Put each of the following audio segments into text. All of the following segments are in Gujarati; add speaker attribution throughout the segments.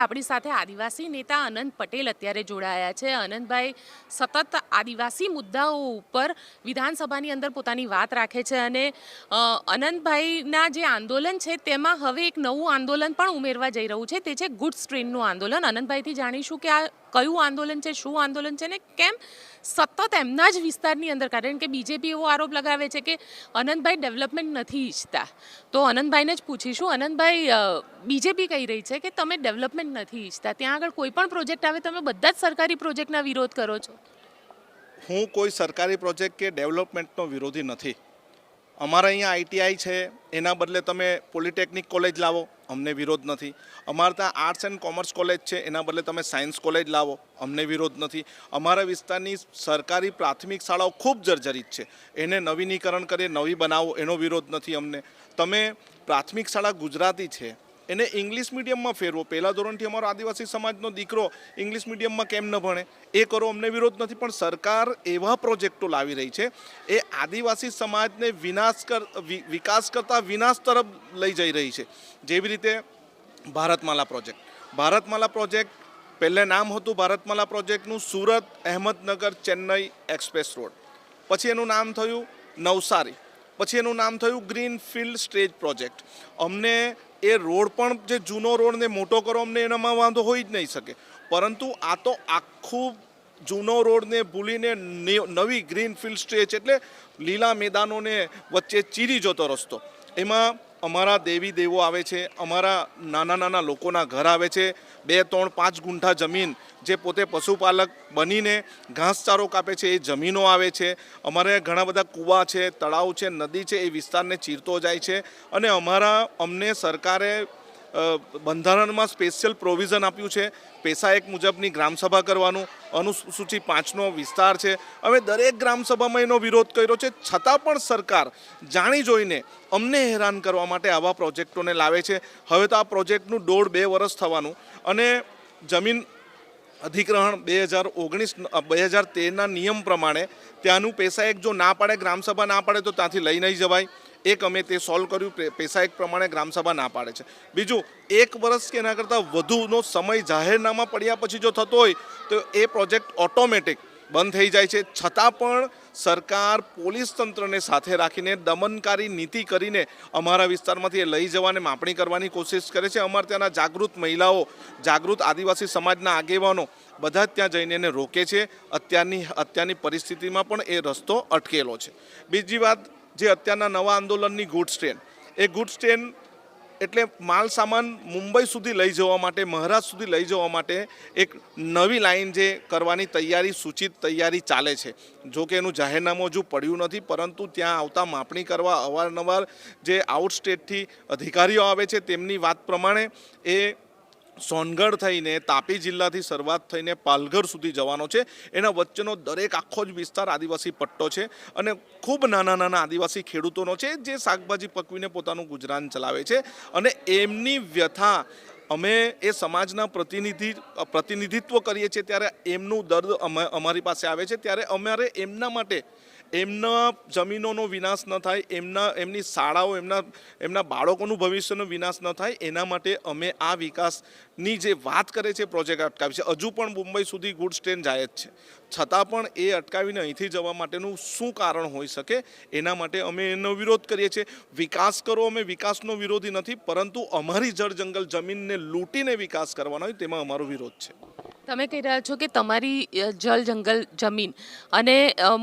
Speaker 1: આપણી સાથે આદિવાસી નેતા અનંત પટેલ અત્યારે જોડાયા છે. અનંતભાઈ, સતત આદિવાસી મુદ્દાઓ ઉપર વિધાનસભાની અંદર પોતાની વાત રાખે છે અને અનંતભાઈના જે આંદોલન છે તેમાં હવે એક નવું આંદોલન પણ ઉમેરવા જઈ રહ્યું છે. તે છે ગુડ્સ ટ્રેનનું આંદોલન. અનંતભાઈથી જાણીશું કે આ કયું આંદોલન છે, શું આંદોલન છે ને કેમ સતત એમના જ વિસ્તારની અંદર, કારણ કે બીજેપી એવો આરોપ લગાવે છે કે અનંતભાઈ ડેવલપમેન્ટ નથી ઈચ્છતા. તો અનંતભાઈને જ પૂછીશું. અનંતભાઈ બીજેપી કહી રહી છે કે તમે ડેવલપમેન્ટ નથી ઈચ્છતા. ત્યાં આગળ કોઈ પણ પ્રોજેક્ટ આવે, તમે બધા જ સરકારી પ્રોજેક્ટના વિરોધ કરો છો?
Speaker 2: હું કોઈ સરકારી પ્રોજેક્ટ કે ડેવલપમેન્ટનો વિરોધી નથી. અમારા અહીંયા આઈટીઆઈ છે. એના બદલે તમે પોલિટેકનિક કોલેજ લાવો. અમને વિરોધ નથી. અમારે ત્યાં આર્ટ્સ એન્ડ કોમર્સ કોલેજ છે, એના બદલે તમે સાયન્સ કોલેજ લાવો, અમને વિરોધ નથી. અમારા વિસ્તારની સરકારી પ્રાથમિક શાળાઓ ખૂબ જર્જરિત છે. એને નવીનીકરણ કરી નવી બનાવો, એનો વિરોધ નથી અમને. તમે પ્રાથમિક શાળા ગુજરાતી છે એને ઇંગ્લિશ મીડિયમમાં ફેરવો. પહેલા ધોરણથી અમારો આદિવાસી સમાજનો દીકરો ઇંગ્લિશ મીડિયમમાં કેમ ન ભણે? એ કરો, અમને વિરોધ નથી, પણ સરકાર એવા પ્રોજેક્ટો લાવી રહી છે. એ આદિવાસી સમાજને વિનાશ કર વિકાસ કરતાં વિનાશ તરફ લઈ જઈ રહી છે. જેવી રીતે ભારતમાલા પ્રોજેક્ટ. ભારતમાલા પ્રોજેક્ટ, પહેલે નામ હતું ભારતમાલા પ્રોજેક્ટનું સુરત અહેમદનગર ચેન્નઈ એક્સપ્રેસ રોડ. પછી એનું નામ થયું નવસારી. પછી એનું નામ થયું ગ્રીન ફિલ્ડ સ્ટેજ પ્રોજેક્ટ. અમને એ રોડ પણ જે જૂનો રોડને મોટો કરો અમને એનામાં વાંધો હોઈ જ નહીં શકે. પરંતુ આ તો આખું જૂનો રોડને ભૂલીને નવી ગ્રીન ફિલ્ડ સ્ટેચ એટલે લીલા મેદાનોને વચ્ચે ચીરી જતો રસ્તો. એમાં અમારા દેવી દેવો આવે છે, અમારા નાના નાના લોકોના ઘર આવે છે, બે, ત્રણ, પાંચ ગુંઠા જમીન જે પોતે પશુપાલક બનીને ઘાસચારો કાપે છે, એ જમીનો આવે છે. અમારે ઘણા બધા કૂવા છે, તળાવ છે, નદી છે, એ વિસ્તારને ચીરતો જાય છે. અને અમારા અમને સરકારે બંધારણમાં સ્પેશિયલ પ્રોવિઝન આપ્યું છે. પેશા એક મુજબની ગ્રામસભા કરવાનું, અનુસૂચિ પાંચનો વિસ્તાર છે. હવે દરેક ગ્રામસભામાં એનો વિરોધ કર્યો છે. છતાં પણ સરકાર જાણી જોઈને અમને હેરાન કરવા માટે આવા પ્રોજેક્ટોને લાવે છે. હવે તો આ પ્રોજેક્ટનું દોઢ બે વર્ષ થવાનું અને જમીન અધિગ્રહણ બે હજાર ઓગણીસ, બે હજાર તેરના નિયમ પ્રમાણે ત્યાંનું પૈસા એક જો ના પાડે, ગ્રામસભા ના પાડે તો ત્યાંથી લઈ નહીં જવાય. એક અમે તે સોલ્વ કર્યું પૈસા એક પ્રમાણે ગ્રામસભા ના પાડે છે. બીજું, એક વર્ષ કે એના કરતાં વધુનો સમય જાહેરનામા પડ્યા પછી જો થતો હોય, તો એ પ્રોજેક્ટ ઓટોમેટિક બંધ થઈ જાય છે. છતાં પણ સરકાર પોલીસ તંત્રને સાથે રાખીને દમનકારી નીતિ કરીને અમારા વિસ્તારમાંથી એ લઈ જવાને માપણી કરવાની કોશિશ કરે છે. અમારે ત્યાંના જાગૃત મહિલાઓ, જાગૃત આદિવાસી સમાજના આગેવાનો બધા જ ત્યાં જઈને એને રોકે છે. અત્યારની અત્યારની પરિસ્થિતિમાં પણ એ રસ્તો અટકેલો છે. બીજી વાત જે અત્યારના નવા આંદોલનની ગુડ્સ ટ્રેન એ ગુડ્સ ટ્રેન એટલે માલ સામાન મુંબઈ સુધી લઈ જવા માટે, મહારાષ્ટ્ર સુધી લઈ જવા માટે એક નવી લાઈન જે કરવાની તૈયારી, સૂચિત તૈયારી ચાલે છે. જો કે એનું જાહેરનામું હજુ પડ્યું નથી, પરંતુ ત્યાં આવતા માપણી કરવા અવારનવાર જે આઉટ સ્ટેટથી અધિકારીઓ આવે છે, તેમની વાત પ્રમાણે એ સોનગઢ થઈને તાપી જિલ્લાથી શરૂઆત થઈને પાલઘર સુધી જવાનો છે. એના વચ્ચેનો દરેક આખો જ વિસ્તાર આદિવાસી પટ્ટો છે અને ખૂબ નાના નાના આદિવાસી ખેડૂતોનો છે જે શાકભાજી પકવીને પોતાનું ગુજરાન ચલાવે છે અને એમની વ્યથા અમે એ સમાજના પ્રતિનિધિ, પ્રતિનિધિત્વ કરીએ છીએ ત્યારે એમનું દર્દ અમે- અમારી પાસે આવે છે. ત્યારે અમારે એમના માટે એમના જમીનોનો વિનાશ ન થાય, એમના, એમની શાળાઓ, એમના એમના બાળકોનું ભવિષ્યનો વિનાશ ન થાય, એના માટે અમે આ વિકાસની જે વાત કરે છે, પ્રોજેક્ટ અટકાવી છે. હજુ પણ મુંબઈ સુધી ગુડ્સ ટ્રેન જાય જ છે. છતાં પણ એ અટકાવીને અહીંથી જવા માટેનું શું કારણ હોઈ શકે, એના માટે અમે એનો વિરોધ કરીએ છીએ. વિકાસ કરો, અમે વિકાસનો વિરોધી નથી, પરંતુ અમારી જળ જંગલ જમીનને લૂંટીને વિકાસ કરવાનો હોય, તેમાં અમારો વિરોધ છે.
Speaker 1: તમે કહી રહ્યા છો કે તમારી જળ જંગલ જમીન અને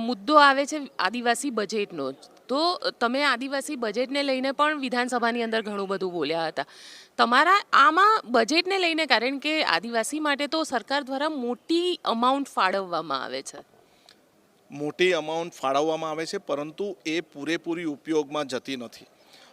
Speaker 1: મુદ્દો આવે છે આદિવાસી બજેટનો. તો તમે આદિવાસી બજેટને લઈને પણ વિધાનસભાની અંદર ઘણું બધું બોલ્યા હતા. તમારા આમાં બજેટને લઈને કારણ કે આદિવાસી માટે તો સરકાર દ્વારા મોટી અમાઉન્ટ ફાળવવામાં આવે છે.
Speaker 2: મોટી અમાઉન્ટ ફાળવવામાં આવે છે, પરંતુ એ પૂરેપૂરી ઉપયોગમાં જતી નથી.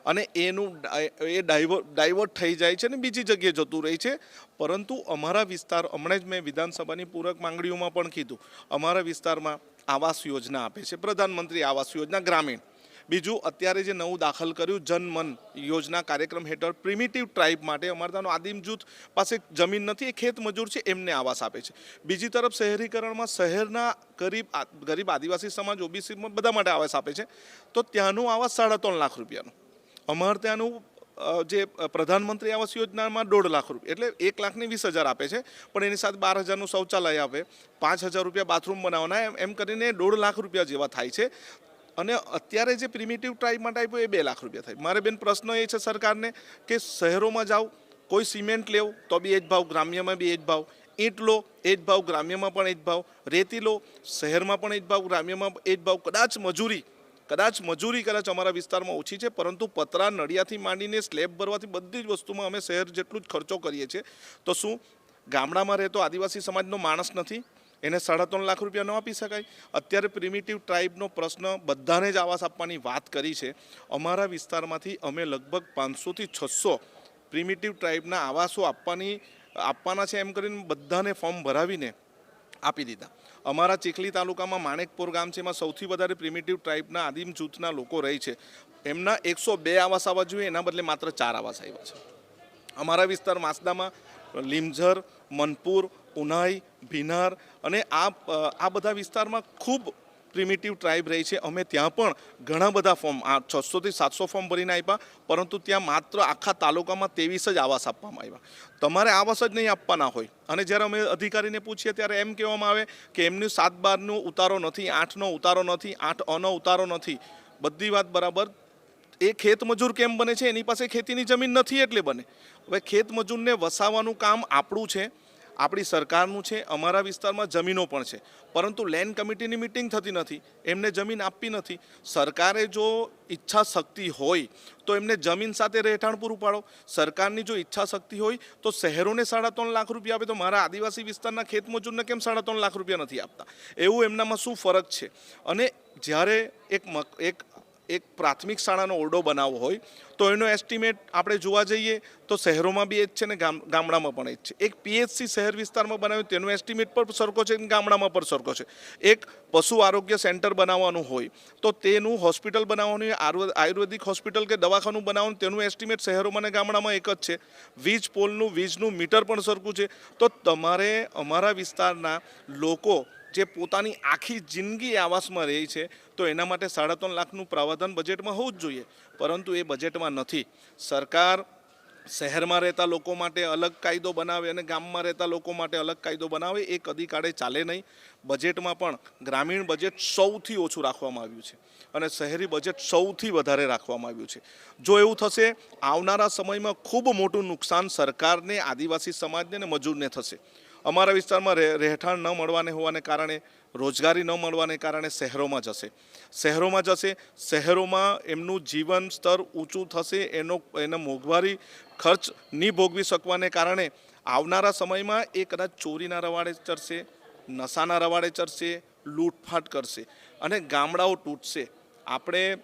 Speaker 2: અને એનું એ ડાયવર ડાયવર્ટ થઈ જાય છે ને બીજી જગ્યાએ જતું રહે છે. પરંતુ અમારા વિસ્તાર, હમણાં જ મેં વિધાનસભાની પૂરક માંગણીઓમાં પણ કીધું. અમારા વિસ્તારમાં આવાસ યોજના આપે છે. પ્રધાનમંત્રી આવાસ યોજના, ગ્રામીણ. બીજું, અત્યારે જે નવું દાખલ કર્યું જનમન યોજના કાર્યક્રમ હેઠળ પ્રિમિટિવ ટ્રાઇબ માટે અમારે ત્યાંનો આદિમ જૂથ પાસે જમીન નથી, એ ખેત મજૂર છે, એમને આવાસ આપે છે. બીજી તરફ શહેરીકરણમાં શહેરના ગરીબ ગરીબ આદિવાસી સમાજ ઓબીસીમાં બધા માટે આવાસ આપે છે. તો ત્યાંનું આવાસ સાડા ત્રણ લાખ રૂપિયાનું. અમારે ત્યાંનું જે પ્રધાનમંત્રી આવાસ યોજનામાં દોઢ લાખ રૂપિયા એટલે એક લાખની વીસ હજાર આપે છે, પણ એની સાથે બાર હજારનું શૌચાલય આપે, પાંચ હજાર રૂપિયા બાથરૂમ બનાવવાના, એમ કરીને દોઢ લાખ રૂપિયા જેવા થાય છે. અને અત્યારે જે પ્રિમિટિવ ટાઈપમાં ટાઈપ હોય એ બે લાખ રૂપિયા થાય. મારે બેન પ્રશ્ન એ છે સરકારને કે શહેરોમાં જાઓ, કોઈ સિમેન્ટ લેવો, તો બી એ જ ભાવ, ગ્રામ્યમાં બી એ જ ભાવ. ઈંટ લો એ જ ભાવ, ગ્રામ્યમાં પણ એ જ ભાવ. રેતી લો, શહેરમાં પણ એ જ ભાવ, ગ્રામ્યમાં એ જ ભાવ. કદાચ મજૂરી કદાચ મજૂરી કદાચ અમારા વિસ્તારમાં ઓછી છે, પરંતુ પતરા નડિયાથી માંડીને સ્લેબ ભરવાથી બધી જ વસ્તુમાં અમે શહેર જેટલું જ ખર્ચો કરીએ છીએ. તો શું, ગામડામાં રહેતો આદિવાસી સમાજનો માણસ નથી? એને સાડા ત્રણ લાખ રૂપિયા ન આપી શકાય? અત્યારે પ્રિમિટિવ ટ્રાઇબનો પ્રશ્ન બધાને જ આવાસ આપવાની વાત કરી છે. અમારા વિસ્તારમાંથી અમે લગભગ પાંચસોથી છસો પ્રિમિટિવ ટ્રાઇબના આવાસો આપવાની, આપવાના છે એમ કરીને બધાને ફોર્મ ભરાવીને આપી દીધા. અમારા ચીખલી તાલુકામાં માણેકપુર ગામ છે, એમાં સૌથી વધારે પ્રિમિટિવ ટ્રાઇબના આદિમ જૂથના લોકો રહે છે. એમના એકસો બે આવાસ આવવા જોઈએ, એના બદલે માત્ર ચાર આવાસ આવ્યા છે. અમારા વિસ્તાર માસદામાં લીમઝર, મનપુર, ઉનાઈ, ભીનાર અને આ આ બધા વિસ્તારમાં ખૂબ પ્રિમિટિવ ટ્રાઇબ રહી છે. અમે ત્યાં પણ ઘણા બધા ફોર્મ, આ છસોથી સાતસો ફોર્મ ભરીને આપ્યા પરંતુ ત્યાં માત્ર આખા તાલુકામાં ત્રેવીસ જ આવાસ આપવામાં આવ્યા તમારે આવાસ જ નહીં આપવાના હોય. અને જ્યારે અમે અધિકારીને પૂછીએ ત્યારે એમ કહેવામાં આવે કે એમનું સાત બારનો ઉતારો નથી, આઠનો ઉતારો નથી, આઠ અનો ઉતારો નથી. બધી વાત બરાબર. એ ખેત મજૂર કેમ બને છે? એની પાસે ખેતીની જમીન નથી એટલે બને. હવે ખેત મજૂરને વસાવવાનું કામ આપણું છે. આપણી સરકારનું છે, અમારા વિસ્તારમાં જમીનો પણ છે. પરંતુ લેન્ડ કમિટીની મિટિંગ થતી નથી, એમને જમીન આપવી નથી. સરકારે જો ઈચ્છા શક્તિ હોય, તો એમને જમીન સાથે રહેઠાણ પૂરું પાડો. સરકારની જો ઈચ્છા શક્તિ હોય, તો શહેરોને સાડા ત્રણ લાખ રૂપિયા આપે. તો મારા આદિવાસી વિસ્તારના ખેત મજૂરને કેમ સાડા ત્રણ લાખ રૂપિયા નથી આપતા? એવું એમનામાં શું ફરક છે? અને જ્યારે એક એક એક પ્રાથમિક શાળાનો ઓરડો બનાવવો હોય, તો એનો એસ્ટિમેટ આપણે જોવા જઈએ, તો શહેરોમાં બી એ જ છે ને ગામ ગામડામાં પણ એ જ છે. એક પીએચસી શહેર વિસ્તારમાં બનાવ્યું, તેનો એસ્ટિમેટ પણ સરખો છે ગામડામાં પણ સરખો છે. એક પશુ આરોગ્ય સેન્ટર બનાવવાનું હોય, તો તેનું હોસ્પિટલ બનાવવાનું આયુર્વેદિક હોસ્પિટલ કે દવાખાનું બનાવવાનું, તેનું એસ્ટિમેટ શહેરોમાં અને ગામડામાં એક જ છે. વીજ પોલનું, વીજનું મીટર પણ સરખું છે. તો તમારે અમારા વિસ્તારના લોકો જે પોતાની આખી જિંદગી આવાસમાં રહે છે, તો એના માટે સાડા ત્રણ લાખનું પ્રાવધાન બજેટમાં હોવું જ જોઈએ. પરંતુ એ બજેટમાં નથી. સરકાર શહેરમાં રહેતા લોકો માટે અલગ કાયદો બનાવે અને ગામમાં રહેતા લોકો માટે અલગ કાયદો બનાવે, એ કદી કાળે ચાલે નહીં. બજેટમાં પણ ગ્રામીણ બજેટ સૌથી ઓછું રાખવામાં આવ્યું છે અને શહેરી બજેટ સૌથી વધારે રાખવામાં આવ્યું છે. જો એવું થશે, આવનારા સમયમાં ખૂબ મોટું નુકસાન સરકારને, આદિવાસી સમાજને અને મજૂરને થશે. અમારા વિસ્તારમાં રહે- રહેઠાણ ન મળવાને હોવાને કારણે, રોજગારી ન મળવાને કારણે શહેરોમાં જશે. શહેરોમાં જશે, શહેરોમાં એમનું જીવન સ્તર ઊંચું થશે, એનો એનો મોંઘવારી ખર્ચ નહીં ભોગવી શકવાને કારણે આવનારા સમયમાં એ કદાચ ચોરીના રવાડે ચડશે, નશાના રવાડે ચડશે, લૂંટફાટ કરશે અને ગામડાઓ તૂટશે. આપણે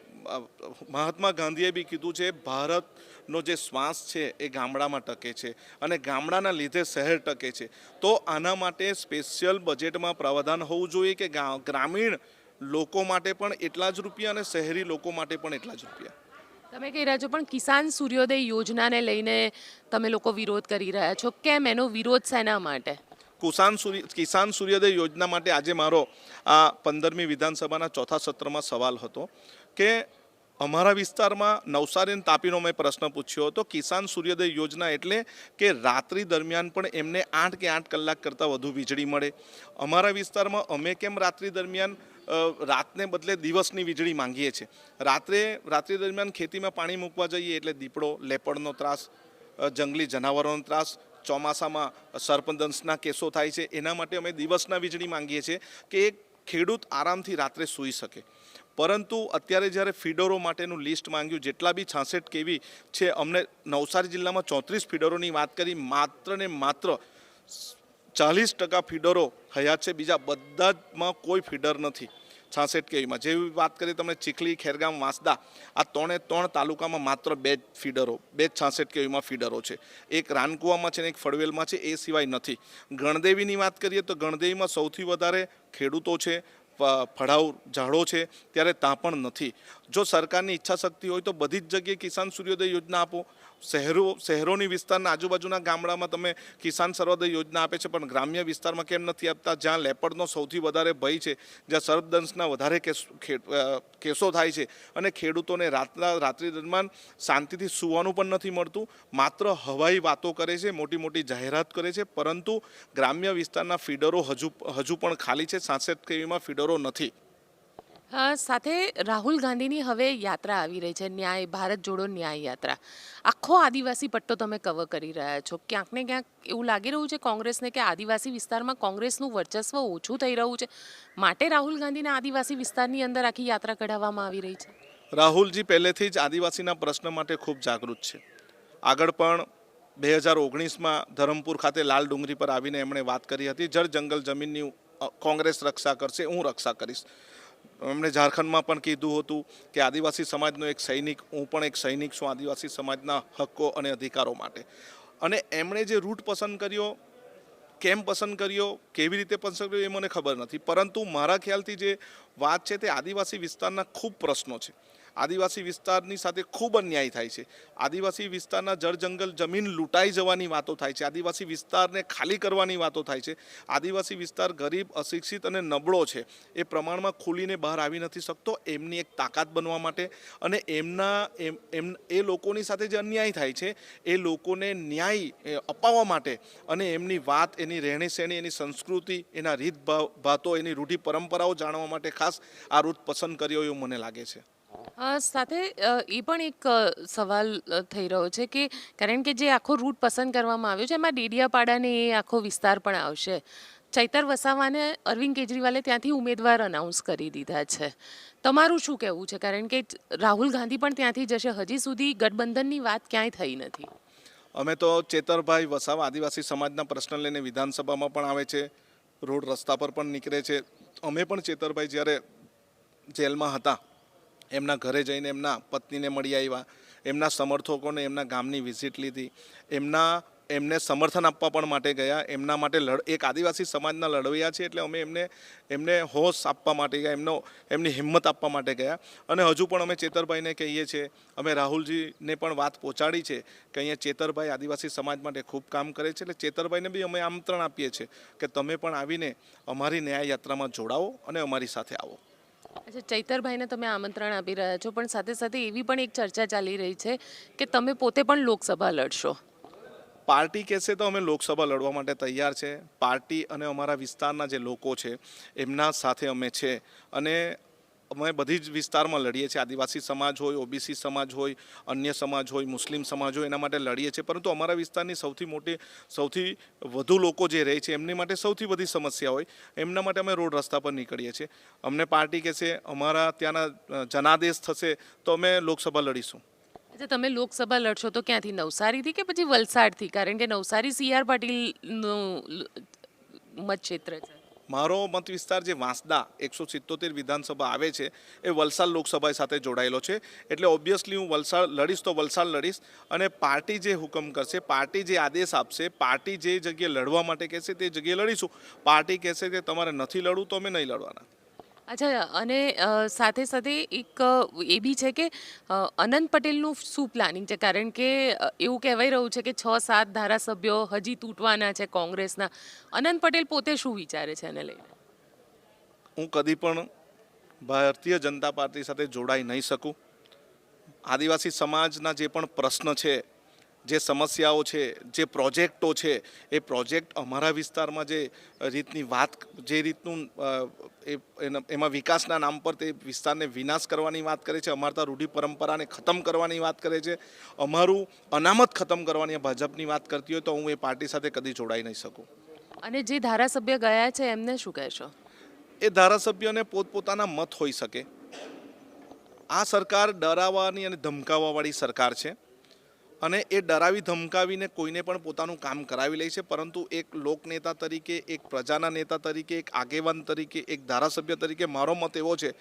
Speaker 2: મહાત્મા ગાંધીએ બી કીધું છે ભારતનો જે શ્વાસ છે એ ગામડામાં ટકે છે અને ગામડાના લીધે શહેર ટકે છે. તો આના માટે સ્પેશિયલ બજેટમાં પ્રાવધાન હોવું જોઈએ કે ગ્રામીણ લોકો માટે પણ એટલા જ રૂપિયા અને શહેરી લોકો માટે પણ એટલા જ રૂપિયા.
Speaker 1: તમે કહી રહ્યા છો પણ કિસાન સૂર્યોદય યોજનાને લઈને તમે લોકો વિરોધ કરી રહ્યા છો. કેમ એનો વિરોધ શેના માટે?
Speaker 2: કિસાન સૂર્ય કિસાન સૂર્યોદય યોજના માટે આજે મારો આ પંદરમી વિધાનસભાના ચોથા સત્રમાં સવાલ હતો. કે અમારા વિસ્તારમાં નવસારી અને તાપીનો મેં પ્રશ્ન પૂછ્યો હતો, કિસાન સૂર્યોદય યોજના એટલે કે રાત્રિ દરમિયાન પણ એમને આઠ કે આઠ કલાક કરતાં વધુ વીજળી મળે. અમારા વિસ્તારમાં અમે કેમ રાત્રિ દરમિયાન રાતને બદલે દિવસની વીજળી માંગીએ છીએ? રાત્રે, રાત્રિ દરમિયાન ખેતીમાં પાણી મૂકવા જઈએ એટલે દીપડો, લેપડનો ત્રાસ જંગલી જનાવરોનો ત્રાસ, ચોમાસામાં સર્પદંશના કેસો થાય છે, એના માટે અમે દિવસના વીજળી માંગીએ છીએ કે એક ખેડૂત આરામથી રાત્રે સૂઈ શકે. પરંતુ અત્યારે જ્યારે ફીડરો માટેનું લિસ્ટ માંગ્યું, જેટલા બી છાસઠ કેવી છે, અમને નવસારી જિલ્લામાં ચોત્રીસ ફીડરોની વાત કરી, માત્ર ને માત્ર ચાલીસ ટકા ફીડરો હયાત છે. બીજા બધામાં કોઈ ફીડર નથી. છાસઠ કેવીમાં જેવી વાત કરીએ તમને ચીખલી, ખેરગામ, વાંસદા, આ ત્રણે ત્રણ તાલુકામાં માત્ર બે જ ફીડરો, બે જ છાસઠ કેવીમાં ફીડરો છે. એક રાનકુવામાં છે ને એક ફળવેલમાં છે, એ સિવાય નથી. ગણદેવીની વાત કરીએ તો ગણદેવીમાં સૌથી વધારે ખેડૂતો છે ફળાવ, ઝાડો છે, ત્યારે ત્યાં પણ નથી. જો સરકારની ઈચ્છા શક્તિ હોય તો બધી જ જગ્યાએ કિસાન સૂર્યોદય યોજના આપો. શહેરો શહેરોની વિસ્તારના આજુબાજુના ગામડામાં તમે કિસાન સર્વોદય યોજના આપે છે, પણ ગ્રામ્ય વિસ્તારમાં કેમ નથી આપતા? જ્યાં લેપડનો સૌથી વધારે ભય છે, જ્યાં સર્પદંશના વધારે કેસ થાય છે અને ખેડૂતોને રાતના, રાત્રિ દરમિયાન શાંતિથી સૂવાનું પણ નથી મળતું. માત્ર હવાઈ વાતો કરે છે મોટી મોટી જાહેરાત કરે છે, પરંતુ ગ્રામ્ય વિસ્તારના ફીડરો હજુ હજુ પણ ખાલી છે, સાસઠ કેવીમાં ફીડરો નથી.
Speaker 1: સાથે રાહુલ ગાંધીની હવે યાત્રા આવી રહી છે, ન્યાય, ભારત જોડો ન્યાય યાત્રા. આખો આદિવાસી પટ્ટો તમે કવર કરી રહ્યા છો. ક્યાંક ને ક્યાંક એવું લાગી રહ્યું છે કોંગ્રેસને કે આદિવાસી વિસ્તારમાં કોંગ્રેસનું વર્ચસ્વ ઓછું થઈ રહ્યું છે. માટે રાહુલ ગાંધીને આદિવાસી વિસ્તારની અંદર આખી યાત્રા કઢાવવામાં આવી રહી છે.
Speaker 2: રાહુલજી, પહેલેથી જ આદિવાસીના પ્રશ્ન માટે ખૂબ જાગૃત છે. આગળ પણ બે હજાર ઓગણીસમાં ધરમપુર ખાતે લાલ ડુંગરી પર આવીને એમણે વાત કરી હતી, જળ જંગલ જમીનની કોંગ્રેસ રક્ષા કરશે, હું રક્ષા કરીશ. એમણે ઝારખંડમાં પણ કીધું હતું કે આદિવાસી સમાજનો એક સૈનિક, હું પણ એક સૈનિક છું આદિવાસી સમાજના હક્કો અને અધિકારો માટે. અને એમણે જે રૂટ પસંદ કર્યો, કેમ પસંદ કર્યો, કેવી રીતે પસંદ કર્યો એ મને ખબર નથી. પરંતુ મારા ખ્યાલથી જે વાત છે તે આદિવાસી વિસ્તારના ખૂબ પ્રશ્નો છે. આદિવાસી વિસ્તારની સાથે ખૂબ અન્યાય થાય છે. આદિવાસી વિસ્તારના જળ જંગલ જમીન લૂંટાઈ જવાની વાતો થાય છે. આદિવાસી વિસ્તારને ખાલી કરવાની વાતો થાય છે. આદિવાસી વિસ્તાર ગરીબ, અશિક્ષિત અને નબળો છે. એ પ્રમાણમાં ખુલીને બહાર આવી નથી શકતો. એમની એક તાકાત બનવા માટે અને એમના એમ એમ, એ લોકોની સાથે જે અન્યાય થાય છે, એ લોકોને ન્યાય અપાવવા માટે અને એમની વાત, એની રહેણી સહેણી એની સંસ્કૃતિ, એના રીત ભાતો, એની રૂઢિ પરંપરાઓ જાણવા માટે ખાસ આ રૂટ પસંદ કર્યો એવું મને લાગે છે.
Speaker 1: સાથે એ પણ એક સવાલ થઈ રહ્યો છે કે કારણ કે જે આખો રૂટ પસંદ કરવામાં આવ્યો છે, એમાં ડેડિયાપાડાને એ આખો વિસ્તાર પણ આવશે. ચૈતર વસાવાને અરવિંદ કેજરીવાલે ત્યાંથી ઉમેદવાર અનાઉન્સ કરી દીધા છે. તમારું શું કહેવું છે? કારણ કે રાહુલ ગાંધી પણ ત્યાંથી જશે, હજી સુધી ગઠબંધનની વાત ક્યાંય થઈ નથી.
Speaker 2: અમે તો ચેતરભાઈ વસાવા આદિવાસી સમાજના પ્રશ્ન લઈને વિધાનસભામાં પણ આવે છે, રોડ રસ્તા પર પણ નીકળે છે. અમે પણ ચેતરભાઈ જ્યારે જેલમાં હતા એમના ઘરે જઈને એમના પત્નીને મળી આવ્યા, એમના સમર્થકોને એમના ગામની વિઝિટ લીધી, એમના, એમને સમર્થન આપવા પણ માટે ગયા, એમના માટે લડ, એક આદિવાસી સમાજના લડવૈયા છે એટલે અમે એમને એમને હોશ આપવા માટે ગયા, એમનો, એમની હિંમત આપવા માટે ગયા. અને હજુ પણ અમે ચેતરભાઈને કહીએ છીએ, અમે રાહુલજીને પણ વાત પહોંચાડી છે કે અહીંયા ચેતરભાઈ આદિવાસી સમાજ માટે ખૂબ કામ કરે છે, એટલે ચેતરભાઈને બી અમે આમંત્રણ આપીએ છીએ કે તમે પણ આવીને અમારી ન્યાય યાત્રામાં જોડાઓ અને અમારી સાથે આવો.
Speaker 1: અચ્છા, ચૈતરભાઈને તમે આમંત્રણ આપી રહ્યા છો, પણ સાથે સાથે એવી પણ એક ચર્ચા ચાલી રહી છે કે તમે પોતે પણ લોકસભા લડશો.
Speaker 2: પાર્ટી કહેશે તો અમે લોકસભા લડવા માટે તૈયાર છે. પાર્ટી અને અમારા વિસ્તારના જે લોકો છે, એમના સાથે અમે છે. અને અમે બધી જ વિસ્તારમાં લડીએ છીએ. આદિવાસી સમાજ હોય, ઓબીસી સમાજ હોય, અન્ય સમાજ હોય, મુસ્લિમ સમાજ હોય, એના માટે લડીએ છીએ. પરંતુ અમારા વિસ્તારની સૌથી મોટી, સૌથી વધુ લોકો જે રહે છે, એમની માટે સૌથી બધી સમસ્યા હોય. એમના માટે અમે રોડ રસ્તા પર નીકળીએ છીએ. અમને પાર્ટી કહેશે અમારા ત્યાંના જનાદેશ થશે, તો અમે લોકસભા લડીશું.
Speaker 1: અચ્છા, તમે લોકસભા લડશો તો ક્યાંથી? નવસારીથી કે પછી વલસાડથી? કારણ કે નવસારી સી આર પાટીલનું મતક્ષેત્ર છે?
Speaker 2: મારો મત વિસ્તાર જે વાંસદા એકસો સિત્તોતેર વિધાનસભા આવે છે, એ વલસાડ લોકસભા સાથે જોડાયેલો છે. એટલે ઓબ્વિયસલી હું વલસાડ લડીશ તો વલસાડ લડીશ અને પાર્ટી જે હુકમ કરશે, પાર્ટી જે આદેશ આપશે, પાર્ટી જે જગ્યાએ લડવા માટે કહેશે તે જગ્યાએ લડીશું. પાર્ટી કહેશે કે તમારે નથી લડવું તો અમે નહીં લડવાના.
Speaker 1: અચ્છા, અને સાથે સાથે એક એ બી છે કે અનંત પટેલનું શું પ્લાનિંગ છે? કારણ કે એવું કહેવાય રહ્યું છે કે છ, સાત ધારાસભ્યો હજી તૂટવાના છે કોંગ્રેસના. અનંત પટેલ પોતે શું વિચારે છે એને લઈને?
Speaker 2: હું કદી પણ ભારતીય જનતા પાર્ટી સાથે જોડાઈ નહીં શકું. આદિવાસી સમાજના જે પણ પ્રશ્ન છે જે સમસ્યાઓ છે જે પ્રોજેક્ટો છે એ પ્રોજેક્ટ અમારા વિસ્તારમાં જે રીતની વાત જે રીતનું એમાં વિકાસના નામ પર તે વિસ્તારને વિનાશ કરવાની વાત કરે છે અમારા ત્યાં રૂઢિ પરંપરાને ખતમ કરવાની વાત કરે છે અમારું અનામત ખતમ કરવાની ભાજપની વાત કરતી હોય તો હું એ પાર્ટી સાથે કદી જોડાઈ નહીં શકું.
Speaker 1: અને જે ધારાસભ્ય ગયા છે એમને શું કહેશો?
Speaker 2: એ ધારાસભ્યોને પોતપોતાના મત હોઈ શકે. આ સરકાર ડરાવવાની અને ધમકાવવાવાળી સરકાર છે. અને એ ડરાવી ધમકાવીને કોઈને પણ પોતાનું કામ કરાવી લે છે, પરંતુ એક લોકનેતા તરીકે, એક પ્રજાના નેતા તરીકે, એક આગેવાન તરીકે, એક ધારાસભ્ય તરીકે મારો મત એવો છે,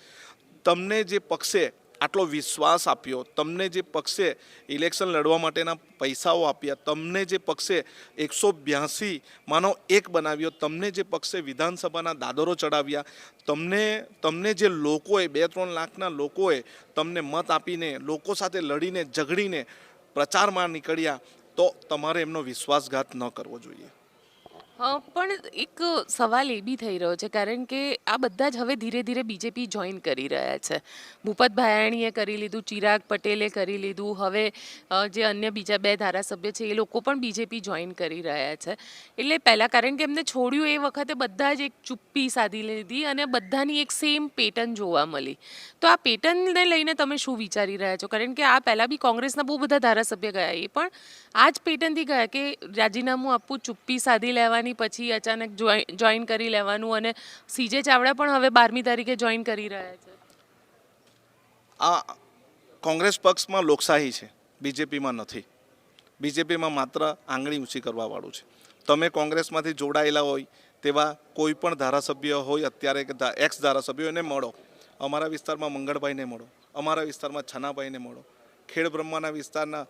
Speaker 2: તમને જે પક્ષે આટલો વિશ્વાસ આપ્યો, તમને જે પક્ષે ઇલેક્શન લડવા માટેના પૈસાઓ આપ્યા, તમને જે પક્ષે એકસો બ્યાસી માનો એક બનાવ્યો, તમને જે પક્ષે વિધાનસભાના દાદરો ચડાવ્યા, તમને તમને જે લોકોએ, બે ત્રણ લાખના લોકોએ તમને મત આપીને, લોકો સાથે લડીને, ઝઘડીને પ્રચારમાં નીકળ્યા તો તમારે એમનો વિશ્વાસઘાત ન કરવો જોઈએ.
Speaker 1: પણ એક સવાલ એ બી થઈ રહ્યો છે, કારણ કે આ બધા જ હવે ધીરે ધીરે બીજેપી જોઈન કરી રહ્યા છે. ભૂપત ભાયાણીએ કરી લીધું, ચિરાગ પટેલે કરી લીધું, હવે જે અન્ય બીજા બે ધારાસભ્ય છે એ લોકો પણ બીજેપી જોઈન કરી રહ્યા છે. એટલે પહેલાં, કારણ કે એમને છોડ્યું એ વખતે બધા જ એક ચુપ્પી સાધી લીધી અને બધાની એક સેમ પેટર્ન જોવા મળી. તો આ પેટર્નને લઈને તમે શું વિચારી રહ્યા છો? કારણ કે આ પહેલાં બી કોંગ્રેસના બહુ બધા ધારાસભ્ય ગયા, એ પણ આ જ પેટર્નથી ગયા કે રાજીનામું આપવું, ચુપ્પી સાધી લેવાની પછી અચાનક જોઈન કરી લેવાનું અને સીજે ચાવડા પણ હવે બારમી તારીખે જોઈન કરી રહ્યા છે.
Speaker 2: આ કોંગ્રેસ પક્ષમાં લોકશાહી છે, બીજેપીમાં નથી. બીજેપીમાં માત્ર આંગળી ઊંચી કરવાવાળું છે. તમે કોંગ્રેસમાંથી જોડાયેલા હોય, તેવા કોઈ પણ ધારાસભ્ય હોય, અત્યારે કે એક્સ ધારાસભ્યોને મળો. અમારા વિસ્તારમાં મંગળભાઈને મળો. અમારા વિસ્તારમાં છનાભાઈને મળો. ખેડ બ્રહ્માના વિસ્તારના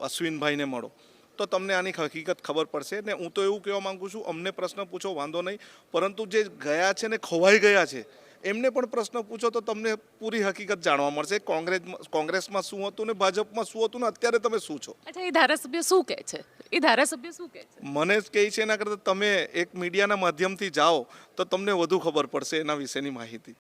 Speaker 2: અશ્વિનભાઈને મળો. તો તમને આની હકીકત ખબર પડશે ને હું તો એવું કહેવા માંગુ છું અમને પ્રશ્ન પૂછો વાંધો નહીં. પરંતુ જે ગયા છે ને ખોવાઈ ગયા છે એમને પણ પ્રશ્ન પૂછો તો તમને પૂરી હકીકત જાણવા મળશે. કોંગ્રેસ કોંગ્રેસમાં શું હતું ને ભાજપમાં શું હતું ને અત્યારે તમે શું છો?
Speaker 1: અચ્છા એ ધારાસભ્ય શું કહે છે? એ ધારાસભ્ય શું કહે છે?
Speaker 2: મને જ કહે છે એના કરતાં તમે એક મીડિયાના માધ્યમથી જાઓ તો તમને વધુ ખબર પડશે એના વિશેની માહિતી.